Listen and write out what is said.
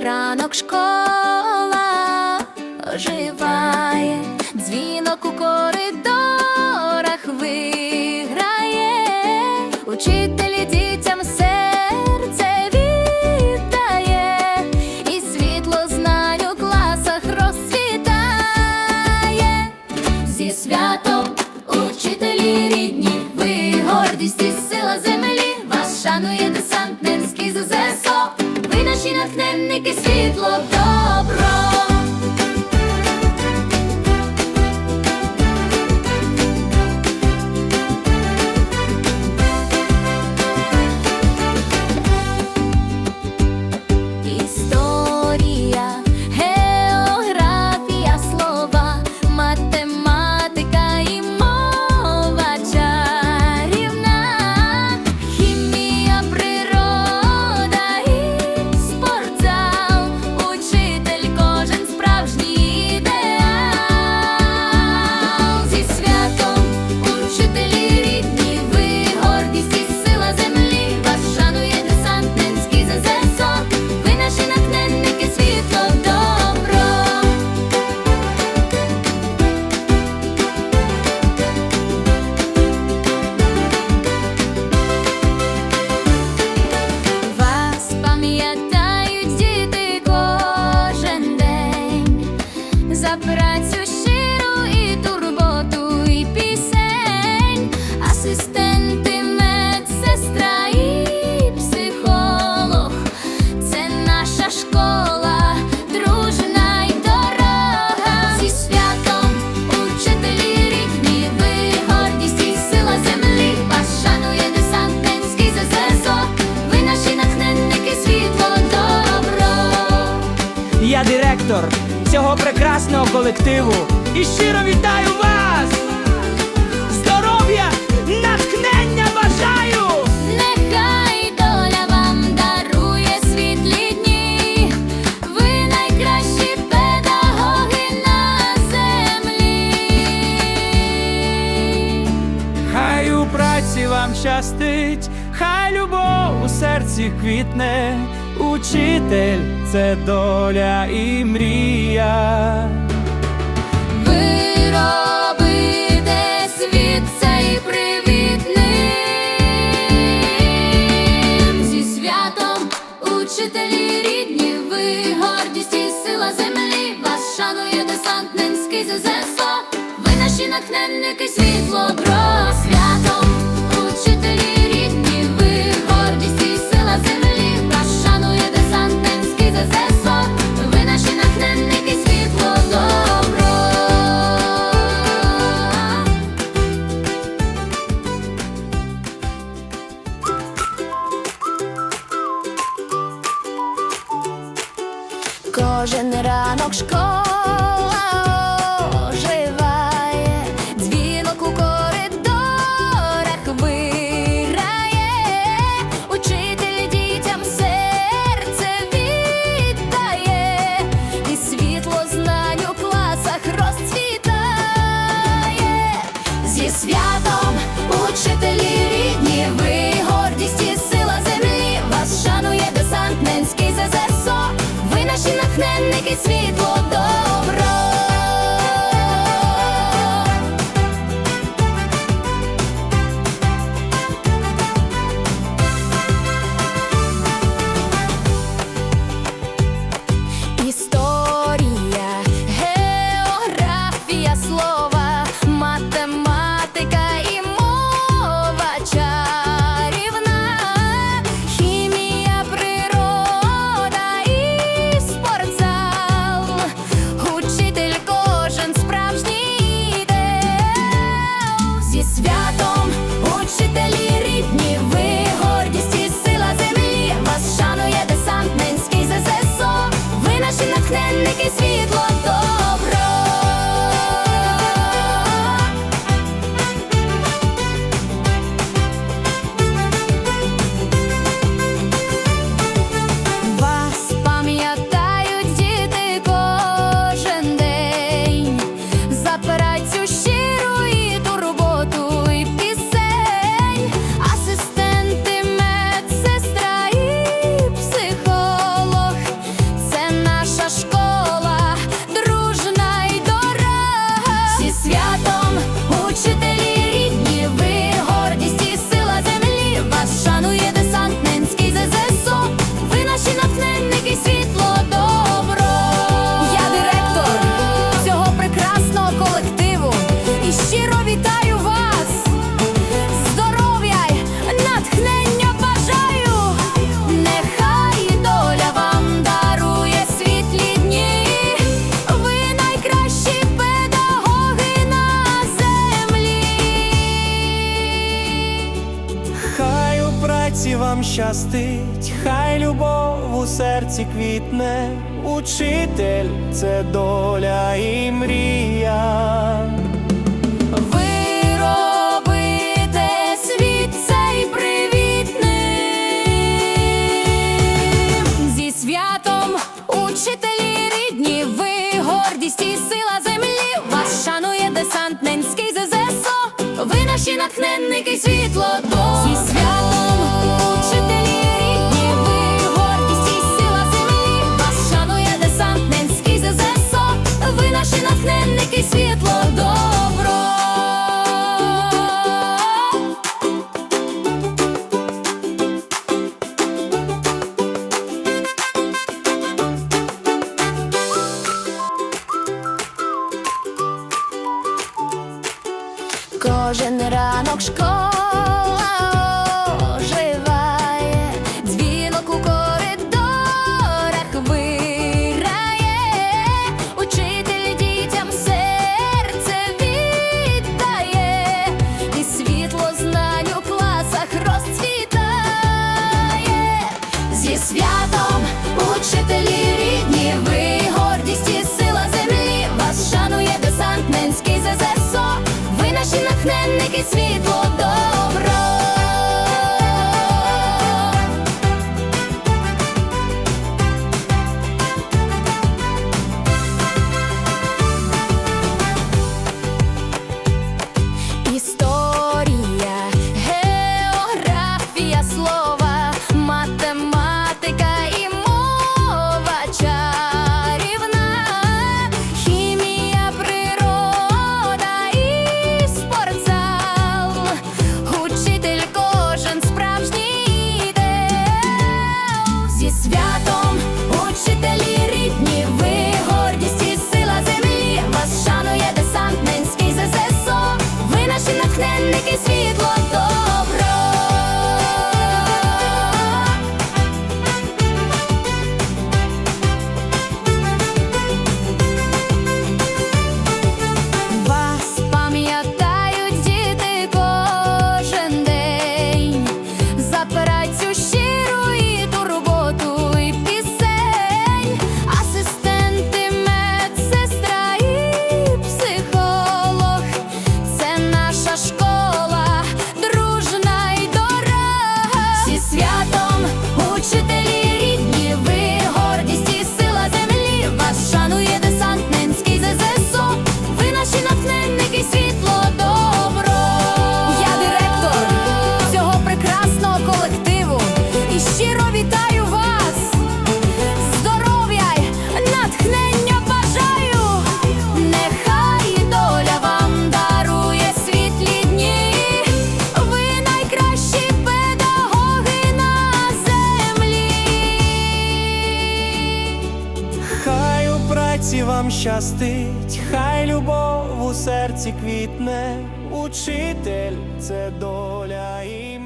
ранок школа. Натхненники світло до. автор цього прекрасного колективу. І щиро вітаю вас! Здоров'я, натхнення бажаю! Нехай доля вам дарує світлі дні. Ви найкращі педагоги на землі. Хай у праці вам щастить, хай любов у серці квітне, учитель це доля і мрія. Вчителі рідні, ви гордість і сила землі, вас шанує десантненський ЗЗСО, ви наші натхненники світу. ранок школи. серці квітне, учитель це доля і мрія. Учителі рідні, ви гордість і сила землі, вас шанує десант Ненський ви наші натхненники світло. Кожен ранок школа. світло до. вам щастить, хай любов у серці квітне, учитель це доля. і